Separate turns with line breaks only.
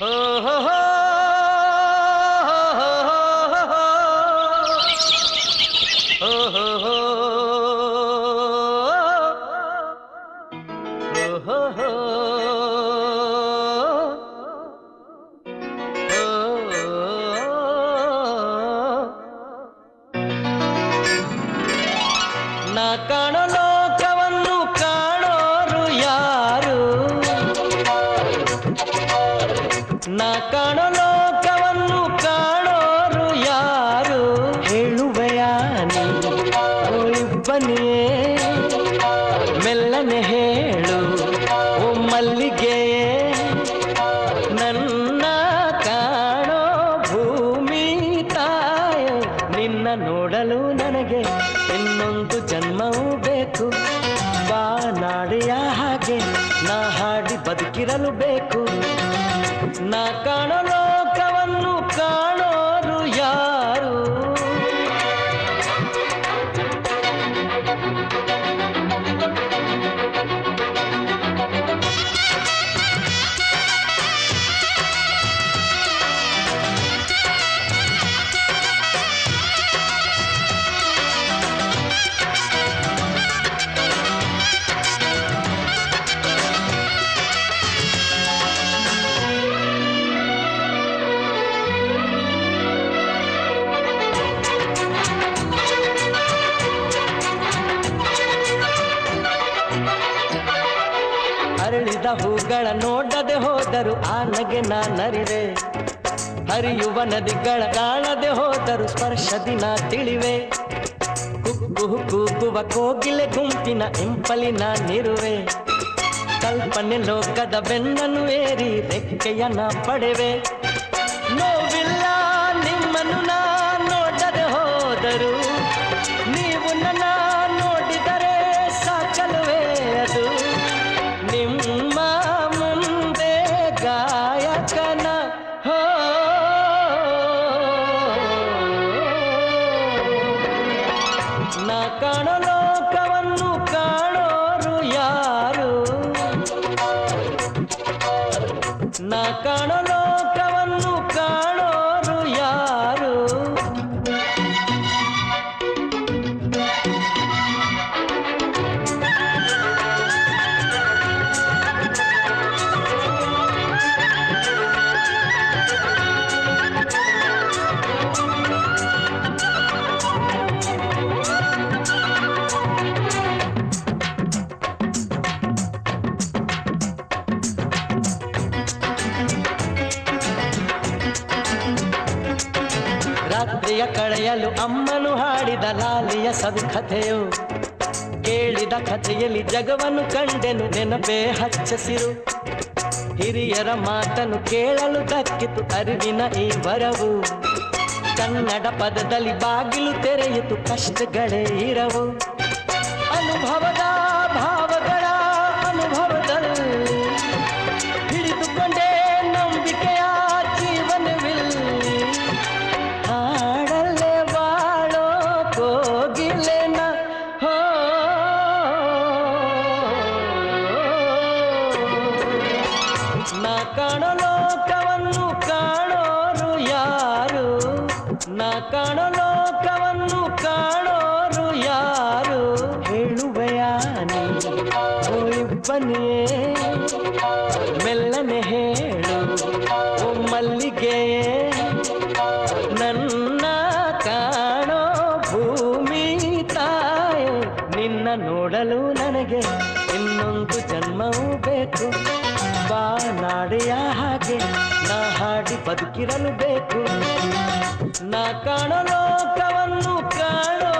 ನಾ ನಾ ಕಾಣೋ ಲೋಕವನ್ನು ಕಾಣೋರು ಯಾರು? ಹೇಳುವೆಯ ನೀ? ಒಳಿಬ್ಬನಿಯೇ ಮೆಲ್ಲನೆ ಹೇಳು, ಓ ಮಲ್ಲಿಗೆ ನನ್ನ ಕಾಣೋ ಭೂಮಿ ತಾಯ, ನಿನ್ನ ನೋಡಲು ನನಗೆ ಇನ್ನೊಂದು ಜನ್ಮವೂ ಬೇಕು. ಬಾ ನಾಡಿಯ ಹಾಗೆ, ನಾ ಬದುಕಿರಲು ಬೇಕು. ನಾ ಕಾಣೋ ಲೋಕವನ್ನು ಹೂಗಳ ನೋಡದೆ ಹೋದರು ಆ ನಗೆ ನಾನರಿವೆ ಹರಿಯುವ ನದಿಗಳ ಕಾಣದೆ ಹೋದರು ಸ್ಪರ್ಶದಿ ನಾ ತಿಳಿವೆ ಕುಕ್ಕು ಕೂಗುವ ಕೋಗಿಲೆ ಗುಂಪಿನ ಇಂಪಲಿ ನಾನಿರುವೆ ಕಲ್ಪನೆ ಲೋಕದ ಬೆನ್ನನ್ನು ಏರಿ ರೆಕ್ಕೆಯ ನಾ ಪಡೆವೆ ನಾ ಕಾಣೋ ಲೋಕವನ್ನು ಕಾಣೋರು ಯಾರು? ನಾ ಕಾಣೋ ರಾತ್ರಿಯ ಕಳೆಯಲು ಅಮ್ಮನು ಹಾಡಿದ ಲಾಲಿಯ ಸವಿ ಕಥೆಯು ಕೇಳಿದ ಕಥೆಯಲ್ಲಿ ಜಗವನ್ನು ಕಂಡೆನು ನೆನಪೇ ಹಚ್ಚಸಿರು. ಹಿರಿಯರ ಮಾತನ್ನು ಕೇಳಲು ದಕ್ಕಿತು ಅರಿವಿನ ಈ ವರವು. ಕನ್ನಡ ಪದದಲ್ಲಿ ಬಾಗಿಲು ತೆರೆಯಿತು ಕಷ್ಟಗಳೇ ಇರವು. ಅನುಭವದ ನಾ ಕಾಣೋ ಕಾಣೋರು ಯಾರು? ನಾ ಕಾಣೋ ಲೋಕವನ್ನು ಕಾಣೋರು ಯಾರು? ಹೇಳುವೆಯ ನೀ? ಒಳಿಬ್ಬನಿಯೇ ಮೆಲ್ಲನೆ ಹೇಳು, ಓ ಮಲ್ಲಿಗೆ ನನ್ನ ಕಾಣೋ ಭೂಮಿ ತಾಯ, ನಿನ್ನ ನೋಡಲು ನನಗೆ ಇನ್ನೊಂದು ಜನ್ಮವೂ ಬೇಕು. ಬಾ ನಾಡೆಯ ಹಾಗೆ ನಾ ಹಾಡಿ ಬದುಕಿರಲು ಬೇಕು. ನಾ ಕಾಣೋ ಲೋಕವನ್ನು ಕಾಣೋ